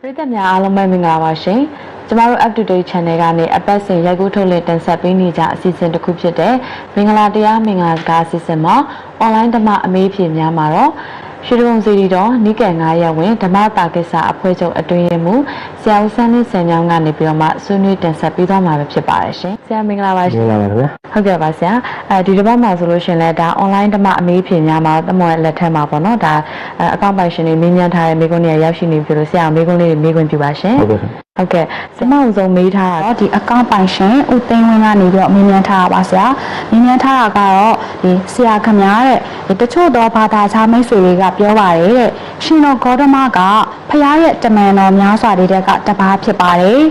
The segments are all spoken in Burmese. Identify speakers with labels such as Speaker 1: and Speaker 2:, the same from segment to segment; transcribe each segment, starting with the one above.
Speaker 1: ပရိသတ်များအားလုံးပဲမင်္ဂလာပါရှင်။ကျမတို့ Up to Date Channel ကနေအပတ်စဉ်ရိုက်ကူးထုတ်လင်းတင်ဆက်ပေးနေကြအစီအစဉ်တစ်ခုဖြစ်တဲ့မင်္ဂလာတရားမင်္ဂလာစကားအစီအစဉ်မှာ online ဓမ္မအမေးဖြေများမှာတော့ ရွှေတုံစီရီတော်နိကယ်9ရက်ဝင်ဓမ္မတာကိစ္စအဖွဲ့ချုပ်အတွင်းရမှုဆရာဦးစန်းလင်းဆန်ညောင်းကနေပြီးတော့မှဆွေးနွေးတင်ဆက်ပေးသွားမှာပဲဖြစ်ပါတယ်ရှင်။ဆရာမင်္ဂလာပါရှ
Speaker 2: မ
Speaker 1: င်
Speaker 2: င်္ဂလာပါခင်ဗျာ
Speaker 1: ဟုတ်ကဲ့ပါဆရာအဲဒီတစ်ပတ်မှာဆိုလို့ရှရင်လဲဒါ online ဓမ္မအမေးဖြေများမှာတမွေလက်ထက်မှာပေါ့နော်ဒါအဲအကောင့်ပိုင်ရှင်တွေမေးမြန်းထားတဲ့မိကုန်းတွေရောက်ရှိနေပြီလို့ဆရာမေးခွန်းလေးတွေမေးခွင့်ပြုပါရှင်
Speaker 2: ဟုတ်ကဲ့ခင်ဗျာ
Speaker 1: ဟုတ်ကဲ့စမအောင်ဆုံးမေးထားတာ
Speaker 3: တော့ဒီအကောင့်ပိုင်ရှင်ဦးသိန်းဝင်းကနေပြီးတော့မြင်မြန်ထားတာပါဆရာမြင်မြန်ထားတာကတော့ဒီဆရာခမားတဲ့ဒီတချို့သောဘာသာခြားမိတ်ဆွေတွေကပြောပါတယ်တဲ့ရှင်တော်ဂေါတမကဖရားရဲ့တမန်တော်များစွာတွေကတပါးဖြစ်ပါတယ်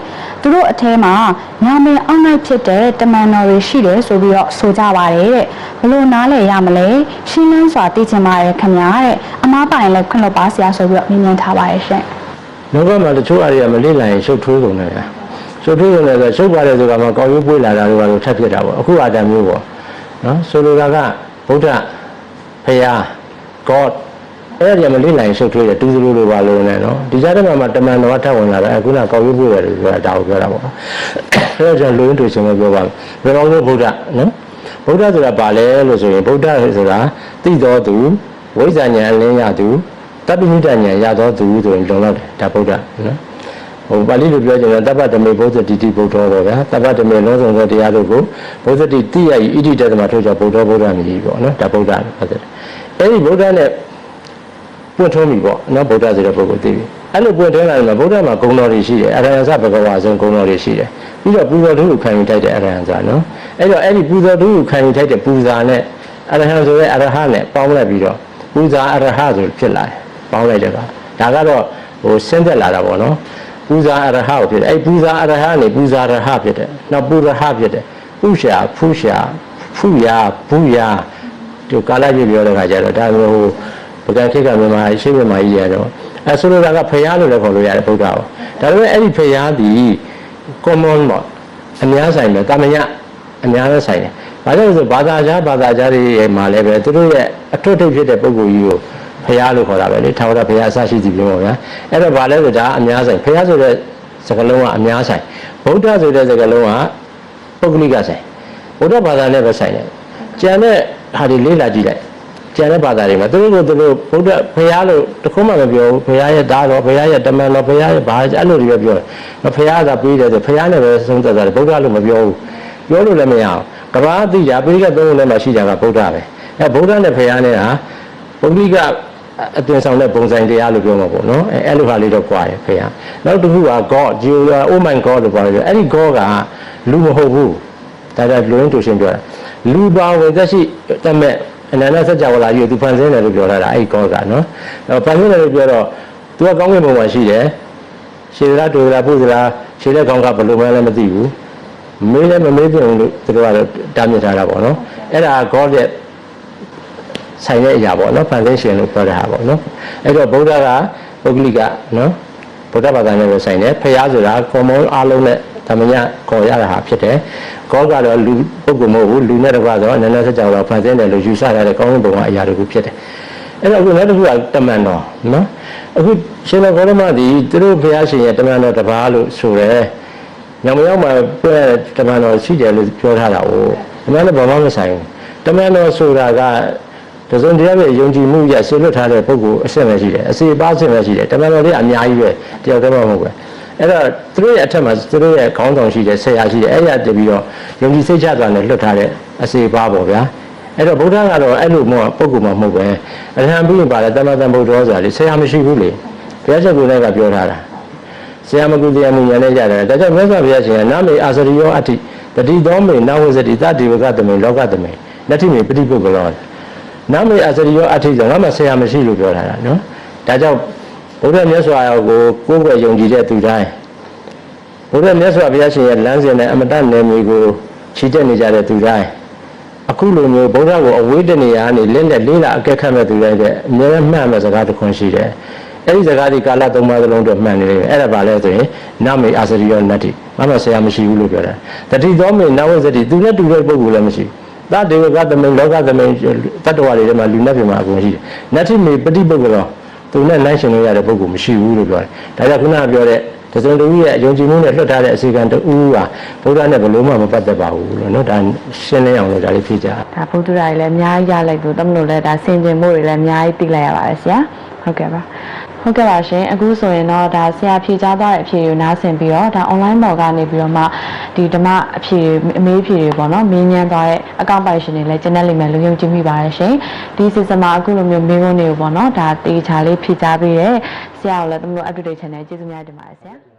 Speaker 3: သူတို့အထဲမှာညာမင်းအောက်နိုင်ဖြစ်တဲ့တမန်တော်တွေရှိတယ်ဆိုပြီးတော့ဆိုကြပါတယ်တဲ့ဘလို့နားလည်ရမလဲရှင်းလင်းစွာသိချင်ပါတယ်ခမားတဲ့အမားပိုင်လည်းခွင့်လွှတ်ပါဆရာဆိုပြီးတော့မြင်မြန်ထားပါတယ်ရှင်
Speaker 2: လောကမှာတချို့အရာမလေ့လာရင်ရှုပ်ထွေးကုန်တယ်ဗျာရှုပ်ထွေးကုန်တယ်ဆိုရှုပ်ပါတယ်ဆိုတာမှကောင်းရိုးပွေးလာတာတို့ကတော့ထပ်ဖြစ်တာပေါ့အခုအာတံမျိုးပေါ့နော်ဆိုလိုတာကဗုဒ္ဓဖရာ God အဲ့ဒီမလေ့လာရင်ရှုပ်ထွေးတယ်တူစလိုလိုပါလို့နဲ့နော်ဒီကြားထဲမှာတမန်တော်ထပ်ဝင်လာတယ်အခုနကောင်းရိုးပွေးတယ်လို့ပြောတာဒါကိုပြောတာပေါ့အဲ့တော့ကျွန်တော်လူရင်းတူရှင်ပဲပြောပါမယ်ဘယ်လိုလဲဗုဒ္ဓနော်ဗုဒ္ဓဆိုတာဘာလဲလို့ဆိုရင်ဗုဒ္ဓဆိုတာသိတော်သူဝိဇ္ဇာဉာဏ်အလင်းရသူ တပ္ပိနိတဉာဏ်ရသောသူဆိုရင်လုံလောက်တယ်ဒါဗုဒ္ဓနော်ဟိုပါဠိလိုပြောကြရင်တပ္ပတမေဘုဇ္ဇတိတိဗုဒ္ဓတော်ဗျာတပ္ပတမေလုံးစုံသောတရားတို့ကိုဘုဇ္ဇတိတိယဤဣတိတသမထို့ကြောင့်ဗုဒ္ဓဗုဒ္ဓမြည်ပေါ့နော်ဒါဗုဒ္ဓလို့ပြောတယ်အဲ့ဒီဗုဒ္ဓနဲ့ပွင့်ထုံးပြီပေါ့နော်ဗုဒ္ဓဆိုတဲ့ပုဂ္ဂိုလ်သိပြီအဲ့လိုပွင့်ထုံးလာရင်ဗုဒ္ဓမှာဂုဏ်တော်တွေရှိတယ်အရဟံသဘဂဝါဆုံးဂုဏ်တော်တွေရှိတယ်ပြီးတော့ပူဇော်ထုကိုခံယူထိုက်တဲ့အရဟံသနော်အဲ့တော့အဲ့ဒီပူဇော်ထုကိုခံယူထိုက်တဲ့ပူဇာနဲ့အရဟံဆိုတဲ့အရဟံနဲ့ပေါင်းလိုက်ပြီးတော့ပူဇာအရဟဆိုဖြစ်လာတယ် ပေါင်းလိုက်တဲ့ကဒါကတော့ဟိုဆင်းသက်လာတာပေါ့နော်ပူဇာအရဟကိုဖြစ်တယ်အဲ့ပူဇာအရဟနေပူဇာရဟဖြစ်တယ်နောက်ပူရဟဖြစ်တယ်ပုရှာဖုရှာဖုယာဘူးယာဒီကာလကြီးပြောတဲ့ခါကျတော့ဒါမျိုးဟိုပကံခိကမြန်မာရှိမြန်မာကြီးရတော့အဲဆိုလိုတာကဖရာလို့လည်းခေါ်လို့ရတယ်ဗုဒ္ဓကိုဒါပေမဲ့အဲ့ဒီဖရာဒီ common ပေါ့အများဆိုင်ပဲကာမညအများနဲ့ဆိုင်တယ်ဘာလို့လဲဆိုဘာသာခြားဘာသာခြားတွေရဲ့မှာလည်းပဲသူတို့ရဲ့အထွတ်ထိပ်ဖြစ်တဲ့ပုံကိုကြီးကို ဖရာလို့ခေါ်တာပဲလေထာဝရဖရာအစရှိသည်ပြောပါဗျာအဲ့တော့ဘာလဲဆိုဒါအများဆိုင်ဖရာဆိုတဲ့စကားလုံးကအများဆိုင်ဗုဒ္ဓဆိုတဲ့စကားလုံးကပုဂ္ဂလိကဆိုင်ဗုဒ္ဓဘာသာနဲ့ပဲဆိုင်တယ်ကျန်တဲ့ဟာတွေလေ့လာကြည့်လိုက်ကျန်တဲ့ဘာသာတွေမှာသူတို့ကသူတို့ဗုဒ္ဓဖရာလို့တခုမှမပြောဘူးဖရာရဲ့သားတော်ဖရာရဲ့တမန်တော်ဖရာရဲ့ဘာအဲ့လိုတွေပဲပြောတယ်မဖရာကပေးတယ်ဆိုဖရာနဲ့ပဲဆုံးသက်တာဗုဒ္ဓလို့မပြောဘူးပြောလို့လည်းမရအောင်ကဘာသိကြပိဋကသုံးခုထဲမှာရှိကြတာဗုဒ္ဓပဲအဲဗုဒ္ဓနဲ့ဖရာနဲ့ဟာပုဂ္ဂလိက အသွင်ဆောင်တဲ့ပုံစံတရားလို့ပြောမှာပေါ့နော်အဲအဲ့လိုဟာလေးတော့ကြွားတယ်ဖရာနောက်တစ်ခုက God Jehovah oh my God လို့ပြောတယ်အဲ့ဒီ God ကလူမဟုတ်ဘူးဒါကြလူရင်းတူရှင်ပြောတာလူပါဝင်သက်ရှိတတ်မဲ့အနန္တစัจ java လာကြီးကိုသူဖန်ဆင်းတယ်လို့ပြောထားတာအဲ့ဒီ God ကနော်အဲဖန်ဆင်းတယ်လို့ပြောတော့သူကကောင်းကင်ဘုံမှာရှိတယ်ရှေသလားတူလားပုသလားရှေတဲ့ကောင်းကဘယ်လိုမှလည်းမသိဘူးမေးလည်းမမေးပြဘူးလို့သူတို့ကတော့တားမြစ်ထားတာပေါ့နော်အဲ့ဒါ God ရဲ့ ဆိုင်တဲ့အရာပေါ့နော်ဖန်ဆင်းရှင်လို့ပြောတာပေါ့နော်အဲ့တော့ဗုဒ္ဓကပုဂ္ဂလိကနော်ဗုဒ္ဓဘာသာနဲ့ပဲဆိုင်တယ်ဖရာဆိုတာ common အားလုံးနဲ့သမညခေါ်ရတာဟာဖြစ်တယ်ကောကတော့လူပုဂ္ဂိုလ်မဟုတ်ဘူးလူနဲ့တကွဆိုအနန္တစัจ java ဖန်ဆင်းတယ်လို့ယူဆရတဲ့ကောင်းကင်ဘုံကအရာတွေဖြစ်တယ်အဲ့တော့အခုနောက်တစ်ခုကတမန်တော်နော်အခုရှင်တော်ဂေါတမဒီသူတို့ဖရာရှင်ရဲ့တမန်တော်တစ်ပါးလို့ဆိုရဲညောင်မရောက်မှာပြည့်တမန်တော်ရှိတယ်လို့ပြောထားတာ哦အမှန်တော့ဘာမှမဆိုင်ဘူးတမန်တော်ဆိုတာက တစုံတရာရဲ့ယုံကြည်မှုရဆွေလွတ်ထားတဲ့ပုဂ္ဂိုလ်အစစ်ပဲရှိတယ်အစီအပါအစစ်ပဲရှိတယ်တမန်တော်တွေအများကြီးပဲတယောက်တည်းမှမဟုတ်ပဲအဲ့တော့သူတို့ရဲ့အထက်မှာသူတို့ရဲ့ခေါင်းဆောင်ရှိတယ်ဆရာရှိတယ်အဲ့ရတပြီးတော့ယုံကြည်စိတ်ချသွားတယ်လွတ်ထားတဲ့အစီအပါပေါ့ဗျာအဲ့တော့ဗုဒ္ဓကတော့အဲ့လိုမျိုးပုဂ္ဂိုလ်မှမဟုတ်ပဲအရဟံပြီးရင်ပါလေတမန်တန်ဗုဒ္ဓဆိုတာလေဆရာမရှိဘူးလေဘုရားချက်ကိုလည်းကပြောထားတာဆရာမကုတရားမှုဉာဏ်နဲ့ကြတယ်ဒါကြောင့်မြတ်စွာဘုရားရှင်ကနာမေအာစရိယောအတ္တိတတိသောမေနဝဇတိတတိဝကတမေလောကတမေနတ္တိမေပฏิပုဂ္ဂလော နာမေအာစရိယောအတ္တိဆိုငါမှဆရာမရှိလို့ပြောထားတာနော်ဒါကြောင့်ဘုရားမြတ်စွာကိုကိုယ်ကိုယ်ယုံကြည်တဲ့သူတိုင်းဘုရားမြတ်စွာဘုရားရှင်ရဲ့လမ်းစဉ်နဲ့အမတတ်နယ်မြေကိုခြိတက်နေကြတဲ့သူတိုင်းအခုလိုမျိုးဘုရားကိုအဝေးတနေရာကနေလင်းတဲ့လေးလာအကက်ခတ်မဲ့သူတိုင်းတဲ့အမြဲမှတ်မဲ့စကားတစ်ခွန်းရှိတယ်အဲ့ဒီစကားဒီကာလသုံးပါးသလုံးတော့မှန်နေတယ်အဲ့ဒါပါလဲဆိုရင်နမေအာစရိယောနတ္တိမမဆရာမရှိဘူးလို့ပြောတာတတိသောမေနဝဇတိသူနဲ့တူတဲ့ပုဂ္ဂိုလ်လည်းမရှိဘူး သတ္တေဝကသမိန်လောကသမိန်တတ္တဝါတွေထဲမှာလူနဲ့ပြင်မှာအကုန်ရှိတယ်နတ္ထိမေပฏิပုဂ္ဂလောသူနဲ့နိုင်ရှင်လို့ရတဲ့ပုဂ္ဂိုလ်မရှိဘူးလို့ပြောတယ်ဒါကြောင့်ခုနကပြောတဲ့တစုံတဝိရဲ့အယုံကြည်မှုနဲ့လွတ်ထားတဲ့အစီကံတူဟာဘုရားနဲ့ဘယ်လို့မှမပတ်သက်ပါဘူးလို့နော်ဒါရှင်းလင်းအောင်လို့ဒါလေးဖြေကြ
Speaker 1: ဒါဘုဒ္ဓရာတွေလည်းအများကြီးရလိုက်လို့တမလို့လည်းဒါဆင်ကျင်မှုတွေလည်းအများကြီးသိလိုက်ရပါတယ်ဆရာဟုတ်ကဲ့ပါ ဟုတ်ကဲ့ပါရှင်အခုဆိုရင်တော့ဒါဆရာဖြေကြားသွားတဲ့အဖြေကိုနားဆင်ပြီးတော့ဒါ online ပေါ်ကနေပြီးတော့မှဒီဓမ္မအဖြေအမေးအဖြေတွေပေါ့နော်မင်းညမ်းသွားတဲ့အကောင့်ပိုင်ရှင်တွေလည်းကျန်တဲ့လိမ့်မယ်လို့ယုံကြည်မိပါတယ်ရှင်ဒီစီစမှာအခုလိုမျိုးမေးခွန်းတွေကိုပေါ့နော်ဒါတေချာလေးဖြေကြားပေးတဲ့ဆရာကိုလည်းတမလို့ up to date channel ကျေးဇူးများတင်ပါတယ်ဆရာ